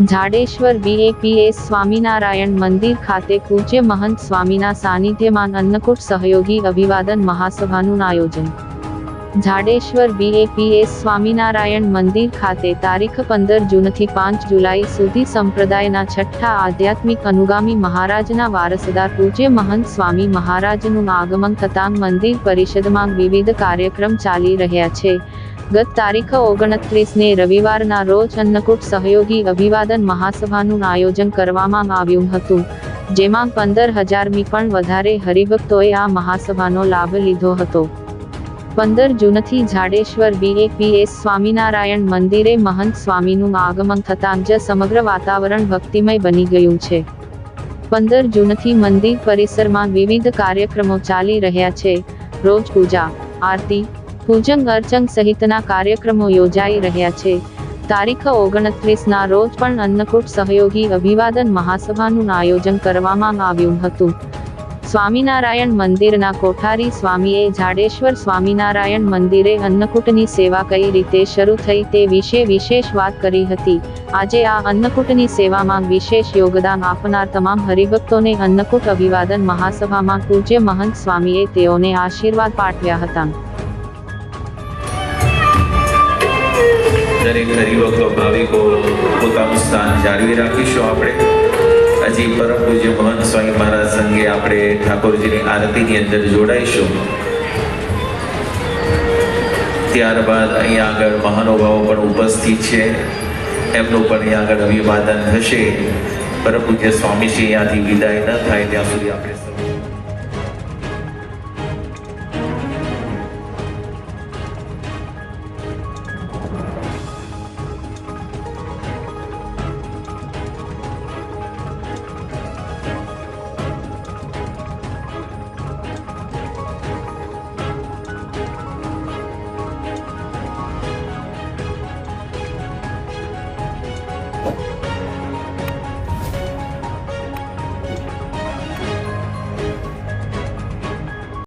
Zadeshwar BAPS Swaminarayan મંદિર ખાતે પૂજ્ય મહંત સ્વામીના સાનિધ્યમાં અન્નકૂટ સહયોગી અભિવાદન મહાસભાનું આયોજન. જાડેશ્વર બીએપીએસ સ્વામિનારાયણ મંદિર ખાતે તારીખ પંદર જૂનથી પાંચ જુલાઈ સુધી સંપ્રદાયના છઠ્ઠા આધ્યાત્મિક અનુગામી મહારાજના વારસદાર પૂજ્ય મહંત સ્વામી મહારાજનું આગમન થતાં મંદિર પરિષદમાં વિવિધ કાર્યક્રમ ચાલી રહ્યા છે. ગત તારીખ ઓગણત્રીસને રવિવારના રોજ અન્નકૂટ સહયોગી અભિવાદન મહાસભાનું આયોજન કરવામાં આવ્યું હતું, જેમાં પંદર હજારમી પણ વધારે હરિભક્તોએ આ મહાસભાનો લાભ લીધો હતો. પંદર જૂનથી ઝાડેશ્વર બીએપીએસ સ્વામિનારાયણ મંદિરે મહંત સ્વામીનું આગમન થતાં જ સમગ્ર વાતાવરણ ભક્તિમય બની ગયું છે. પંદર જૂનથી મંદિર પરિસરમાં વિવિધ કાર્યક્રમો ચાલી રહ્યા છે, રોજ પૂજા, આરતી પૂજન અર્ચન સહિતના કાર્યક્રમો યોજાઈ રહ્યા છે. તારીખ ઓગણત્રીસના રોજ પણ અન્નકૂટ સહયોગી અભિવાદન મહાસભાનું આયોજન કરવામાં આવ્યું હતું. સ્વામિનારાયણ મંદિરના કોઠારી સ્વામીએ જાડેશ્વર સ્વામિનારાયણ મંદિરે અન્નકૂટની સેવા કઈ રીતે શરૂ થઈ તે વિશે વિશેષ વાત કરી હતી. આજે આ અન્નકૂટની સેવામાં વિશેષ યોગદાન આપનાર તમામ હરિભક્તોને અન્નકૂટ અભિવાદન મહાસભામાં પૂજ્ય મહંત સ્વામીએ તેઓને આશીર્વાદ પાઠવ્યા હતા. દરેક હરિભક્તો ભાવિકો પોતાનું સ્થાન જાળવી રાખીશું આપણે. હજી પરમ પૂજ્ય મહંત સ્વામી મહારાજ સંગે આપણે ઠાકોરજીની આરતીની અંદર જોડાઈશું. ત્યારબાદ અહીંયા આગળ મહાનુભાવો પણ ઉપસ્થિત છે. એમનું પણ અહીંયા આગળ અભિવાદન થશે. પરમ પૂજ્ય સ્વામીજી અહીંયાથી વિદાય ન થાય, ત્યાં સુધી આપણે